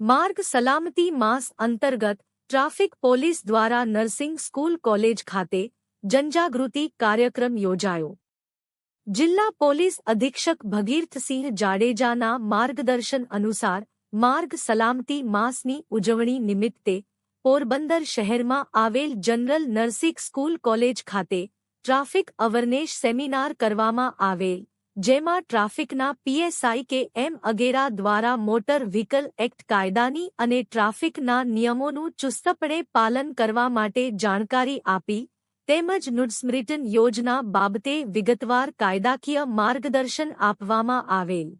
માર્ગ સલામતી માસ અંતર્ગત ટ્રાફિક પોલીસ દ્વારા નર્સિંગ સ્કૂલ કોલેજ ખાતે જનજાગૃતિ કાર્યક્રમ યોજાયો. જિલ્લા પોલીસ અધિક્ષક ભગીરથસિંહ જાડેજાના માર્ગદર્શન અનુસાર માર્ગ સલામતી માસની ઉજવણી નિમિત્તે પોરબંદર શહેરમાં આવેલ જનરલ નર્સિંગ સ્કૂલ કોલેજ ખાતે ટ્રાફિક અવરનેશ સેમિનાર કરવામાં આવેલ. જેમાં ટ્રાફિકના પીએસઆઈ કે એમ અગેરા દ્વારા મોટર વ્હીકલ એક્ટ કાયદાની અને ટ્રાફિકના નિયમોનું ચુસ્તપણે પાલન કરવા માટે જાણકારી આપી, તેમજ નુડસ્મૃટન યોજના બાબતે વિગતવાર કાયદાકીય માર્ગદર્શન આપવામાં આવેલ.